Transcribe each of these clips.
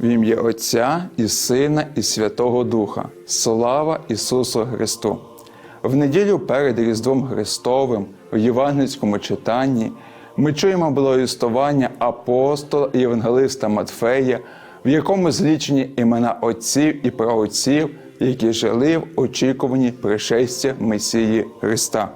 В ім'я Отця і Сина, і Святого Духа. Слава Ісусу Христу! В неділю перед Різдвом Христовим в євангельському читанні ми чуємо благовістування апостола і євангелиста Матфея, в якому злічені імена отців і праотців, які жили в очікуванні пришестя Месії Христа.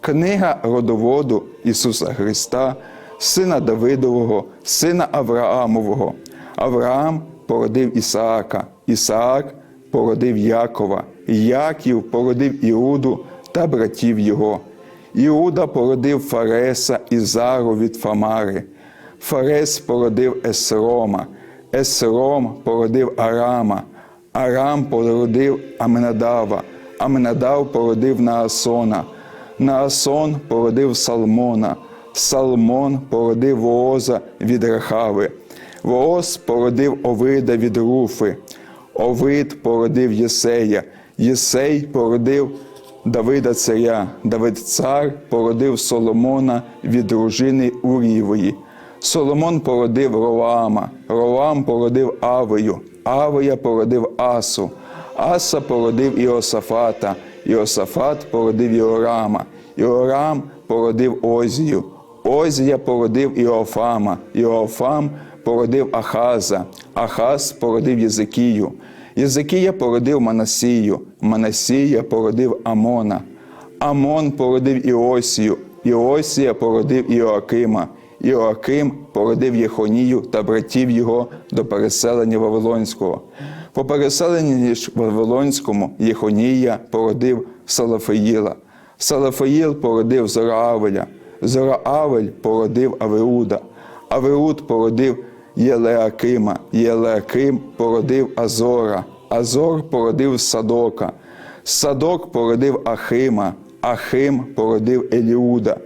Книга родоводу Ісуса Христа, сина Давидового, сина Авраамового. Авраам породив Ісаака, Ісаак породив Якова, Яків породив Іуду та братів його. Іуда породив Фареса і Зару від Фамари. Фарес породив Есрома, Есром породив Арама, Арам породив Аминадава, Аминадав породив Наасона, Наасон породив Салмона, Салмон породив Вооза від Рахави. Вооз породив Овида від Руфи, Овид породив Єсея, Єсей породив Давида царя, Давид цар породив Соломона від дружини Урієвої. Соломон породив Роваама, Роваам породив Авию, Авия породив Асу, Аса породив Іосафата, Іосафат породив Іорама, Іорам породив Озію, Озія породив Іофама, Іофам породив Ахаза, Ахаз породив Єзикію, Єзикія породив Манасію, Манасія породив Амона, Амон породив Іосію, Іосія породив Іоакима, Іоаким породив Єхонію та братів його до переселення Вавилонського. По переселенні ж Вавилонському Єхонія породив Салафеїла, Салафеїл породив Зораавеля, Зораавель породив Авеуда, Авеуд породив Єлеакима, Єлеаким породив Азора, Азор породив Садока, Садок породив Ахима, Ахим породив Еліуда,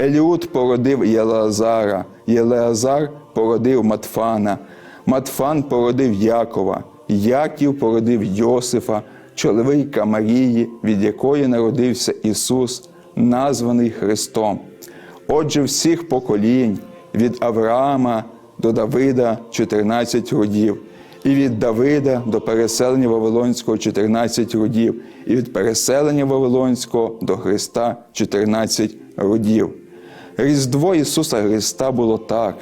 Еліуд породив Єлеазара, Єлеазар породив Матфана, Матфан породив Якова, Яків породив Йосифа, чоловіка Марії, від якої народився Ісус, названий Христом. Отже, всіх поколінь від Авраама до Давида 14 родів, і від Давида до переселення Вавилонського 14 родів, і від переселення Вавилонського до Христа 14 родів. Різдво Ісуса Христа було так: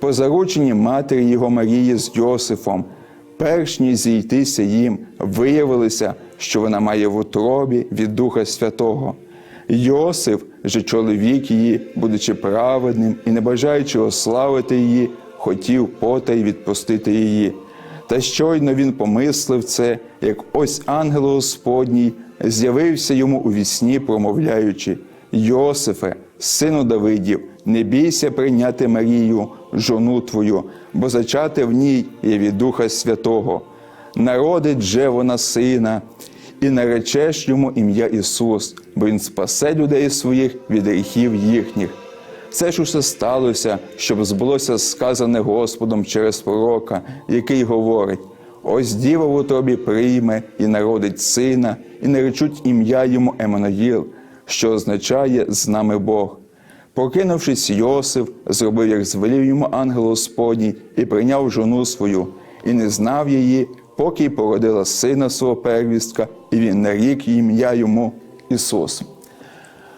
по зарученні матері Його Марії з Йосифом, перш ніж зійтися їм, виявилося, що вона має в утробі від Духа Святого. Йосиф же чоловік її, будучи праведним і не бажаючи ославити її, хотів потай відпустити її. Та щойно він помислив це, як ось ангел Господній з'явився йому у вісні, промовляючи: Йосифе, сину Давидів, не бійся прийняти Марію, жону твою, бо зачати в ній є від Духа Святого. Народить же вона сина, і наречеш йому ім'я Ісус, бо Він спасе людей своїх від гріхів їхніх. Це ж усе сталося, щоб збулося сказане Господом через пророка, який говорить: ось діва в тобі прийме і народить сина, і наречуть ім'я йому Еммануїл, що означає з нами Бог. Прокинувшись, Йосиф зробив, як звелів йому ангел Господній, і прийняв жону свою, і не знав її, поки й породила сина свого первістка, і він нарік ім'я йому Ісус.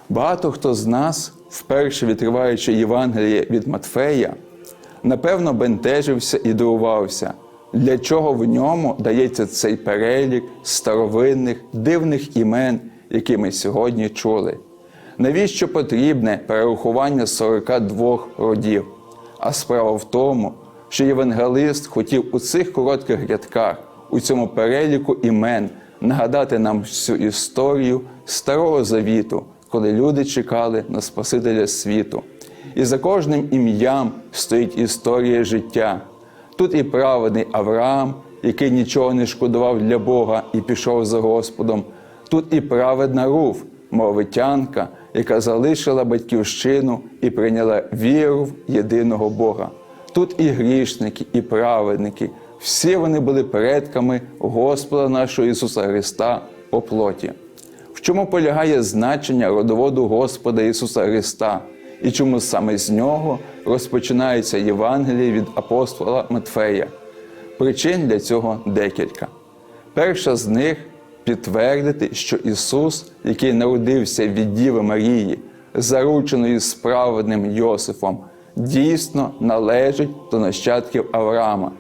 Багато хто з нас, вперше відкриваючи Євангеліє від Матфея, напевно, бентежився і дивувався, для чого в ньому дається цей перелік старовинних дивних імен, які ми сьогодні чули. Навіщо потрібне перерахування 42 родів? А справа в тому, що євангелист хотів у цих коротких рядках, у цьому переліку імен нагадати нам всю історію Старого Завіту, коли люди чекали на Спасителя світу. І за кожним ім'ям стоїть історія життя. Тут і праведний Авраам, який нічого не шкодував для Бога і пішов за Господом. Тут і праведна Руф, мовитянка, яка залишила батьківщину і прийняла віру в єдиного Бога. Тут і грішники, і праведники, Всі вони були предками Господа нашого Ісуса Христа по плоті. В чому полягає значення родоводу Господа Ісуса Христа і чому саме з нього розпочинається Євангеліє від апостола Матфея? Причин для цього декілька. Перша з них підтвердити, що Ісус, який народився від Діви Марії, зарученої справедним Йосифом, дійсно належить до нащадків Авраама,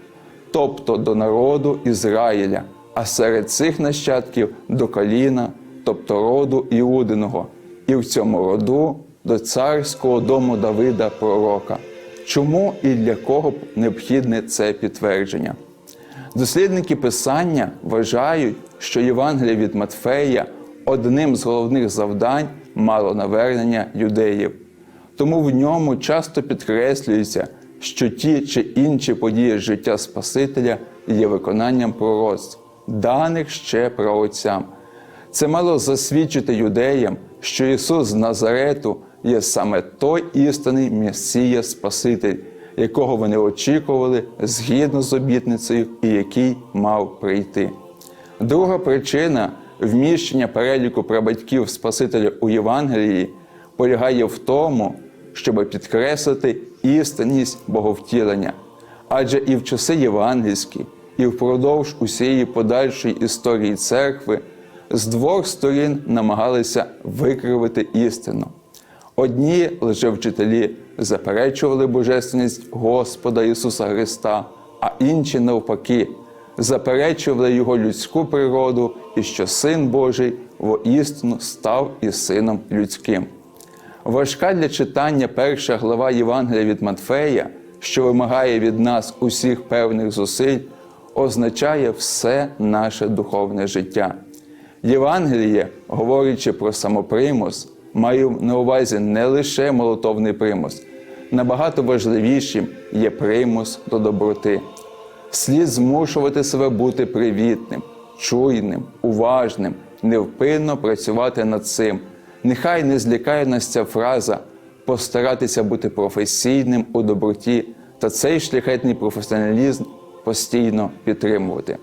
тобто до народу Ізраїля, а серед цих нащадків до коліна, тобто роду Іудиного, і в цьому роду до царського дому Давида Пророка. Чому і для кого необхідне це підтвердження? Дослідники Писання вважають, що Євангелія від Матфея одним з головних завдань мало навернення юдеїв. Тому в ньому часто підкреслюється, що ті чи інші події життя Спасителя є виконанням пророцтв, даних ще праотцям. Це мало засвідчити юдеям, що Ісус з Назарету є саме той істинний Месія Спаситель, якого вони очікували згідно з обітницею і який мав прийти. Друга причина вміщення переліку прабатьків Спасителя у Євангелії полягає в тому, щоб підкреслити істинність боговтілення. Адже і в часи євангельські, і впродовж усієї подальшої історії церкви з двох сторін намагалися викривити істину. Одні лжевчителі заперечували божественність Господа Ісуса Христа, а інші, навпаки, заперечували Його людську природу і що Син Божий воістину став і сином людським. Важка для читання перша глава Євангелія від Матфея, що вимагає від нас усіх певних зусиль, означає все наше духовне життя. Євангеліє, говорячи про самопримус, маю на увазі не лише молотовний примус, набагато важливішим є примус до доброти. Слід змушувати себе бути привітним, чуйним, уважним, невпинно працювати над цим. Нехай не злякає нас ця фраза постаратися бути професійним у доброті та цей шляхетний професіоналізм постійно підтримувати.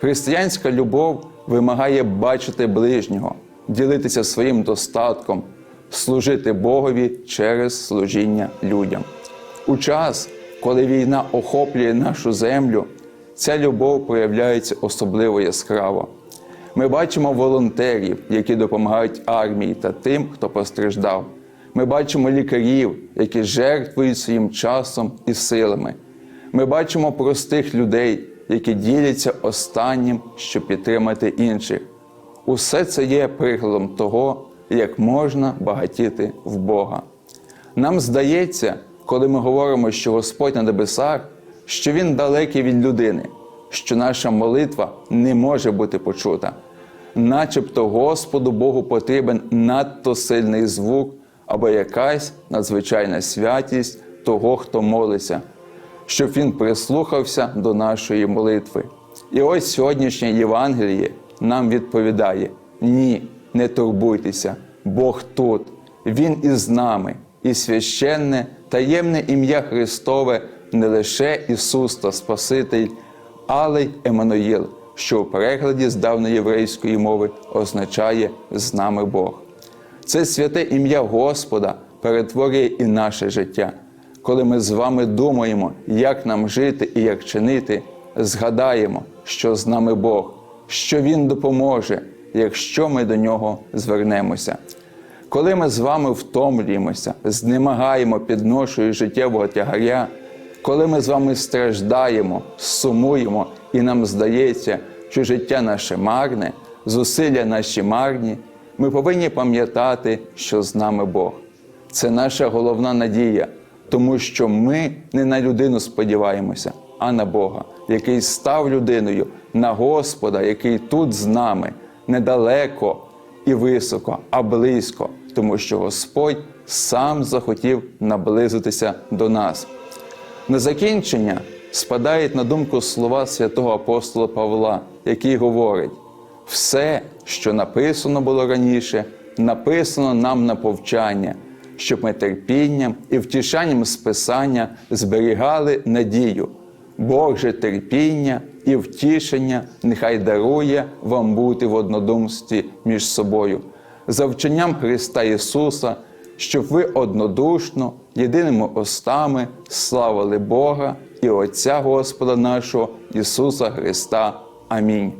Християнська любов вимагає бачити ближнього, ділитися своїм достатком, служити Богові через служіння людям. У час, коли війна охоплює нашу землю, ця любов проявляється особливо яскраво. Ми бачимо волонтерів, які допомагають армії та тим, хто постраждав. Ми бачимо лікарів, які жертвують своїм часом і силами. Ми бачимо простих людей, які діляться останнім, щоб підтримати інших. Усе це є прикладом того, як можна багатіти в Бога. Нам здається, коли ми говоримо, що Господь на небесах, що Він далекий від людини, що наша молитва не може бути почута, начебто Господу Богу потрібен надто сильний звук або якась надзвичайна святість того, хто молиться, щоб він прислухався до нашої молитви. І ось сьогоднішнє Євангеліє нам відповідає: ні, не турбуйтеся, Бог тут, Він із нами, і священне, таємне ім'я Христове не лише Ісус та Спаситель, але й Еммануїл, що в перекладі з давньоєврейської мови означає з нами Бог. Це святе ім'я Господа перетворює і наше життя. Коли ми з вами думаємо, як нам жити і як чинити, згадаємо, що з нами Бог, що Він допоможе, якщо ми до нього звернемося. Коли ми з вами втомлюємося, знемагаємо під ношою життєвого тягаря, коли ми з вами страждаємо, сумуємо і нам здається, що життя наше марне, зусилля наші марні, ми повинні пам'ятати, що з нами Бог. Це наша головна надія, тому що ми не на людину сподіваємося, а на Бога, який став людиною, на Господа, який тут з нами, недалеко і високо, а близько, тому що Господь сам захотів наблизитися до нас. На закінчення спадають на думку слова святого апостола Павла, який говорить: все, що написано було раніше, написано нам на повчання, щоб ми терпінням і втішанням з Писання зберігали надію, Бог же терпіння і втішення нехай дарує вам бути в однодумстві між собою, за вченням Христа Ісуса, щоб ви однодушно, єдиними устами славили Бога і Отця Господа нашого Ісуса Христа. Амінь.